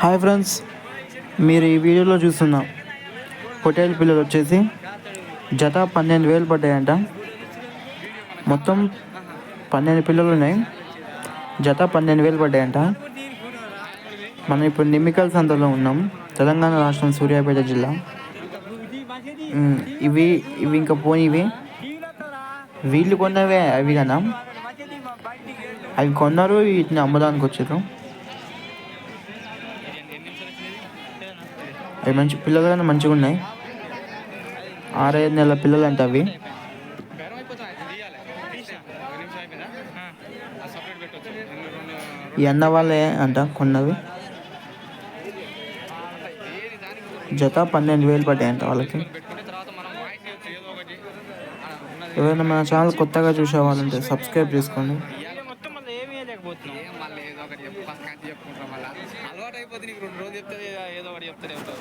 Hi friends మీరు ఈ వీడియోలో చూస్తున్న పొటేల్ పిల్లలు వచ్చేసి జత పన్నెండు వేలు పడ్డాయంట. మొత్తం పన్నెండు పిల్లలు ఉన్నాయి. జత పన్నెండు వేలు పడ్డాయంట. మనం ఇప్పుడు నిమ్మికల్ సంతలో ఉన్నాం. తెలంగాణ రాష్ట్రం సూర్యాపేట జిల్లా. ఇవి ఇవి ఇంకా పోనివి. వీళ్ళు కొన్నవే అవి కదా. అవి కొన్నారు వీటిని అమ్మడానికి వచ్చారు. అవి మంచి పిల్లలు కానీ మంచిగా ఉన్నాయి ఆరైదు నెలల పిల్లలు అంట అవి. ఈ అన్న వాళ్ళే అంట కొన్నవి. జత పన్నెండు వేలు పడ్డాయంట వాళ్ళకి. ఎవరైనా మన ఛానల్ కొత్తగా చూసే వాళ్ళంటే సబ్స్క్రైబ్ చేసుకోండి. వేయలేకపోతున్నాం ఏం మళ్ళీ ఏదో ఒకటి చెప్పు ఫస్ట్ కాంచి చెప్పుకుంటాం మళ్ళీ. అలవాటు అయిపోతుంది నీకు రెండు రోజులు చెప్తే ఏదో ఒకటి చెప్తానే ఉంటావు.